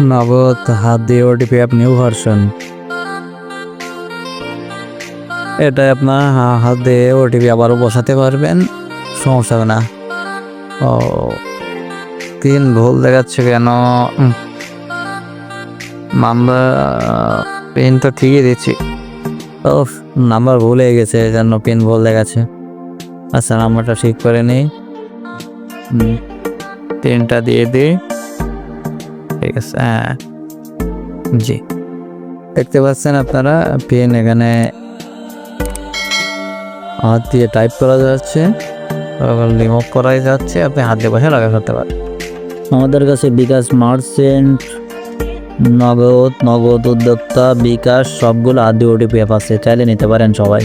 নগদ হাত দিয়ে ওটিপি অ্যাপ নিউ ভার্সন এটা আপনার হাত দিয়ে ওটিপি আবারও বসাতে পারবেন, সমস্যা হবে না। ও তিন ভুল দেখাচ্ছে কেন? নাম্বার পিন তো ঠিকই দিচ্ছি। ও নাম্বার ভুল হয়ে গেছে এই জন্য পিন ভুল দেখাচ্ছে। আচ্ছা নাম্বারটা ঠিক করে নিই। পিনটা দিয়ে দিই। ঠিক আছে হ্যাঁ। জি। দেখতে পাচ্ছেন আপনারা পেন এখানে হাত দিয়ে টাইপ করা যাচ্ছে রিমুভ করাই যাচ্ছে, আপনি হাত দিয়ে বসে লাগা করতে পারেন। আমাদের কাছে বিকাশ মার্চেন্ট নগদ নগদ উদ্যোক্তা, বিকাশ, সবগুলো আদি ওটিপি অ্যাপ আছে, চাইলে নিতে পারেন সবাই।